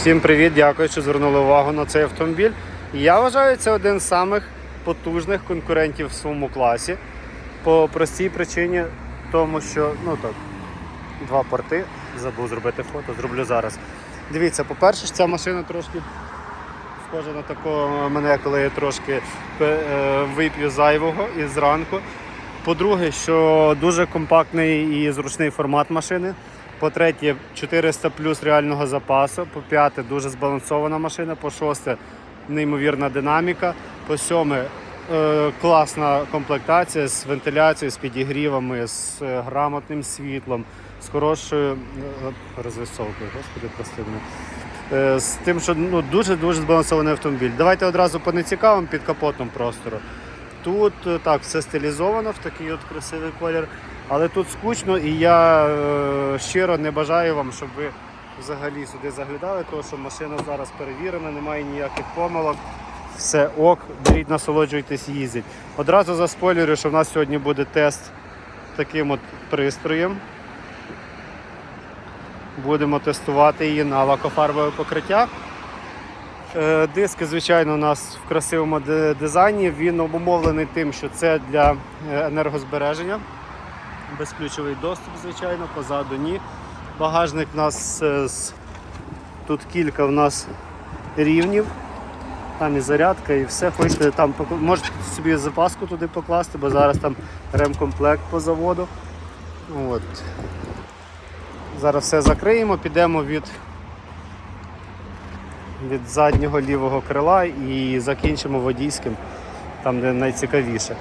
Всім привіт, дякую, що звернули увагу на цей автомобіль. Я вважаю, це один з самих потужних конкурентів в своєму класі. По простій причині, тому що ну так, два порти, забув зробити фото, зроблю зараз. Дивіться, по-перше, ця машина трошки схожа на такого мене, коли я трошки е, вип'ю зайвого і зранку. По-друге, що дуже компактний і зручний формат машини. По-третє, 400 плюс реального запасу. По-п'яте, дуже збалансована машина. По шосте, неймовірна динаміка. По сьоме, е, класна комплектація з вентиляцією, з підігрівами, з е, грамотним світлом, з хорошою е, розвисовкою. Господи, прости мене. З тим, що ну, дуже-дуже збалансований автомобіль. Давайте одразу по нецікавим під капотом простору. Тут так, все стилізовано в такий от красивий колір, але тут скучно і я е, щиро не бажаю вам, щоб ви взагалі сюди заглядали, тому що машина зараз перевірена, немає ніяких помилок. Все ок, беріть, насолоджуйтесь, їздіть. Одразу заспойлерю, що в нас сьогодні буде тест таким от пристроєм. Будемо тестувати її на лакофарбове покриття. Е, Диски, звичайно, у нас в красивому дизайні. Він обумовлений тим, що це для е, енергозбереження. Безключовий доступ, звичайно, позаду ні. Багажник у нас е, тут кілька в нас рівнів. Там і зарядка, і все. Хочете там можете собі запаску туди покласти, бо зараз там ремкомплект по заводу. От. Зараз все закриємо, підемо від від заднього лівого крила і закінчимо водійським, там де найцікавіше.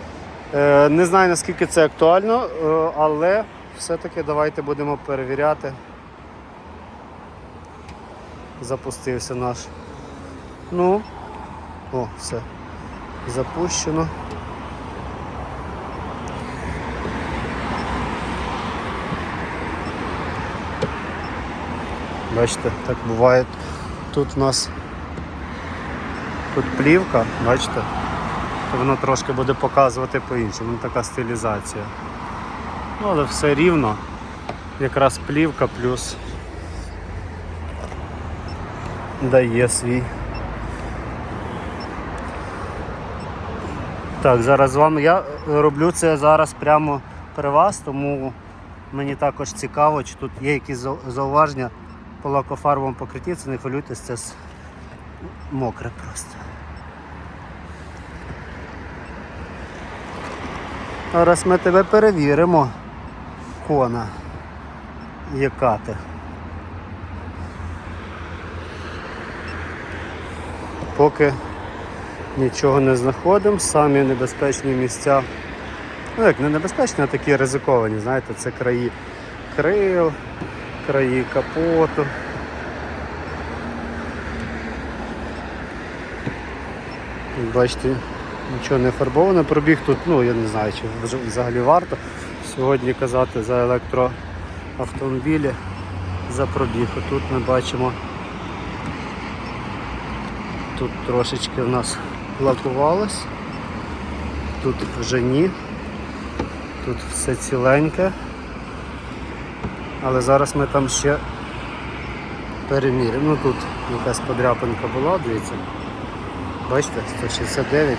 Е, не знаю наскільки це актуально, е, але все-таки давайте будемо перевіряти. Запустився наш. Ну, о, все. Запущено. Бачите, так буває. Тут у нас тут плівка, бачите, то воно трошки буде показувати по-іншому, така стилізація. Ну, але все рівно. Якраз плівка плюс дає свій. Так, зараз з вами я роблю це зараз прямо при вас, тому мені також цікаво, чи тут є якісь зауваження по лакофарбовому покритті, це не хвилюйтесь, це мокре просто. Зараз ми тебе перевіримо, кона. Яка ти. Поки нічого не знаходимо, самі небезпечні місця. Ну як не небезпечні, а такі ризиковані, знаєте, це краї крил, краї капоту. Бачите, нічого не фарбовано. Пробіг тут, ну я не знаю, чи взагалі варто сьогодні казати за електроавтомобілі, за пробіг. Тут ми бачимо, тут трошечки в нас лакувалось, тут вже ні, тут все ціленьке. Але зараз ми там ще переміряємо. Ну тут якась подряпинка була, дивіться. Бачите, 169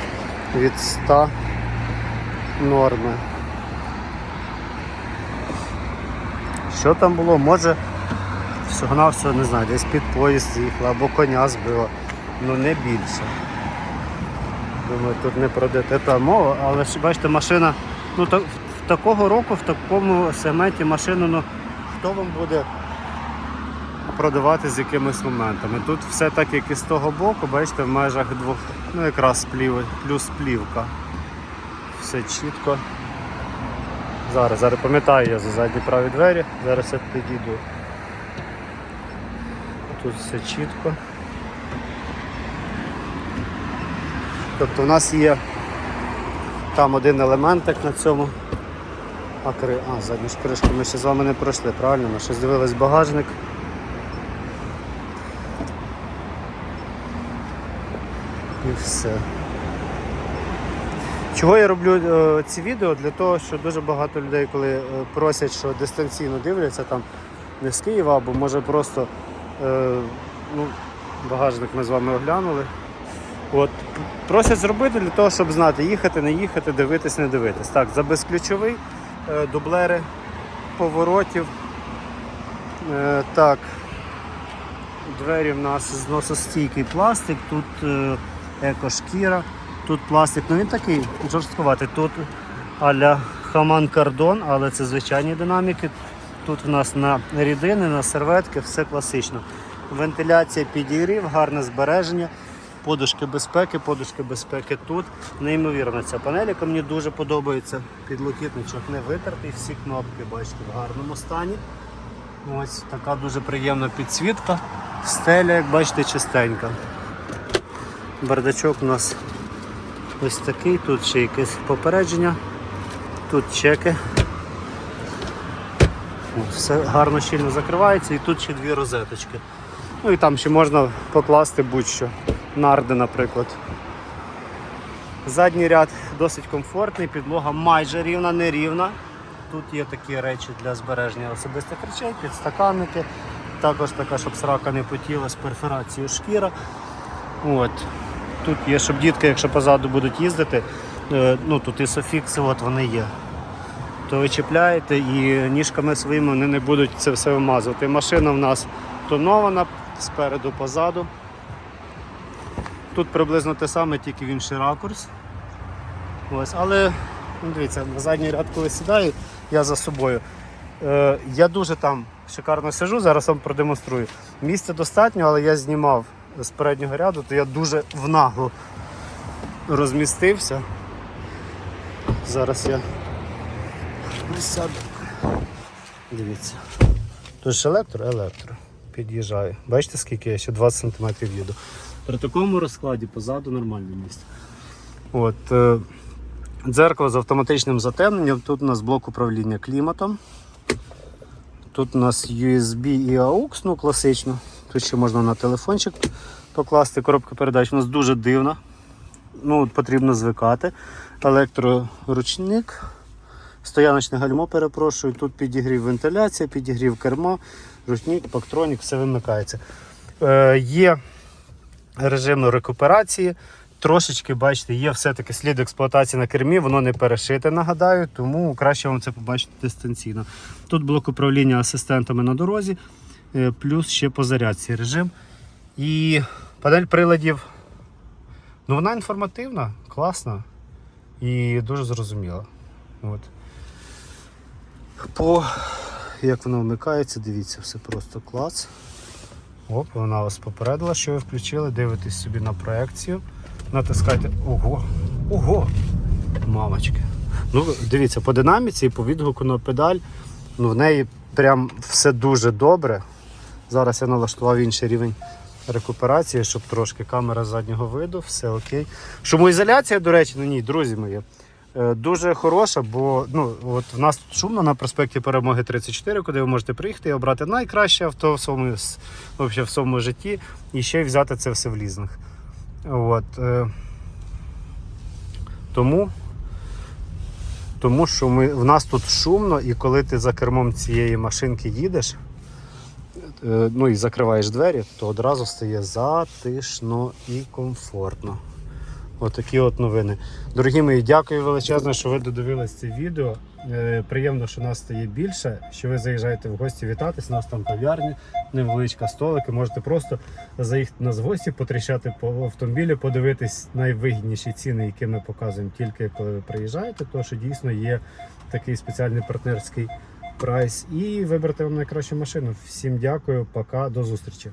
від 100 норми. Що там було? Може всього не знаю, десь під поїзд з'їхала або коня збила. Ну не більше. Думаю, тут не про ДТП мова, але бачите, машина, ну так, в такого року, в такому сегменті машину, ну хто вам буде продавати з якимись моментами. Тут все так, як і з того боку, бачите, в межах двох, ну якраз пліви, плюс плівка. Все чітко. Зараз, зараз пам'ятаю я за задні праві двері, зараз я підійду. Тут все чітко. Тобто у нас є там один елементик на цьому. А, кри... а задню ж кришку ми ще з вами не пройшли, правильно? Ми ще здивились багажник. І все. Чого я роблю е, ці відео? Для того, що дуже багато людей, коли е, просять, що дистанційно дивляться там не з Києва, або може просто е, ну, Багажник ми з вами оглянули. От, просять зробити для того, щоб знати, їхати, не їхати, дивитись, не дивитись. Так, за безключовий, дублери поворотів. Так, двері в нас зносостійкий пластик, тут екошкіра, тут пластик, ну він такий жорсткуватий. Тут аля хаман кардон, але це звичайні динаміки. Тут в нас на рідини, на серветки, все класично. Вентиляція підігрів, гарне збереження, подушки безпеки, подушки безпеки тут. Неймовірна ця панель, яка мені дуже подобається. Підлокітничок не витертий, всі кнопки бачите в гарному стані. Ось така дуже приємна підсвітка. Стеля, як бачите, чистенька. Бардачок у нас ось такий, тут ще якесь попередження, тут чеки. Все гарно щільно закривається і тут ще дві розеточки. Ну і там ще можна покласти будь-що. Нарди, наприклад. Задній ряд досить комфортний, підлога майже рівна, не рівна. Тут є такі речі для збереження особистих речей, підстаканники. Також така, щоб срака не потіла з перфорацією шкіра. От. Тут є, щоб дітки, якщо позаду будуть їздити, е, ну тут і софікси, от вони є. То ви чіпляєте і ніжками своїми вони не будуть це все вимазувати. Машина в нас тонована спереду, позаду. Тут приблизно те саме, тільки в інший ракурс. Ось, але ну, дивіться, на задній ряд, коли сідаю, я за собою. Е, я дуже там шикарно сижу, зараз вам продемонструю. Місця достатньо, але я знімав з переднього ряду, то я дуже внагло розмістився. Зараз я сяду. Дивіться. Тут ж електро, електро. Під'їжджаю. Бачите, скільки я ще 20 см їду. При такому розкладі позаду нормальне місце. От, е, дзеркало з автоматичним затемненням. Тут у нас блок управління кліматом. Тут у нас USB і AUX, ну класично. Тут ще можна на телефончик покласти. Коробка передач у нас дуже дивна. Ну, потрібно звикати. Електроручник. Стояночне гальмо, перепрошую. Тут підігрів вентиляція, підігрів кермо, ручник, пактронік, все вимикається. Е, є режим рекуперації. Трошечки, бачите, є все-таки слід експлуатації на кермі, воно не перешите, нагадаю, тому краще вам це побачити дистанційно. Тут блок управління асистентами на дорозі, плюс ще по зарядці режим. І панель приладів. Ну, вона інформативна, класна і дуже зрозуміла. От. По як вона вмикається, дивіться, все просто клас. Оп, вона вас попередила, що ви включили, дивитесь собі на проекцію. Натискайте. Ого! Ого! Мамочки. Ну, дивіться, по динаміці і по відгуку на педаль. Ну, в неї прям все дуже добре. Зараз я налаштував інший рівень рекуперації, щоб трошки камера заднього виду, все окей. Шумоізоляція, до речі, на ній, друзі мої, е, дуже хороша, бо ну, от в нас тут шумно на проспекті Перемоги 34, куди ви можете приїхати і обрати найкраще авто в своєму, в своєму житті і ще й взяти це все в лізинг. От, е, тому, тому що ми, в нас тут шумно, і коли ти за кермом цієї машинки їдеш, ну і закриваєш двері, то одразу стає затишно і комфортно. Отакі от новини. Дорогі мої, дякую величезно, що ви додивились це відео. Е, приємно, що нас стає більше, що ви заїжджаєте в гості вітатись. Нас там кав'ярні, невеличка столики. Можете просто заїхати нас в гості, потріщати по автомобілі, подивитись найвигідніші ціни, які ми показуємо тільки коли ви приїжджаєте, тому що дійсно є такий спеціальний партнерський прайс. І вибрати вам найкращу машину. Всім дякую, пока, до зустрічі.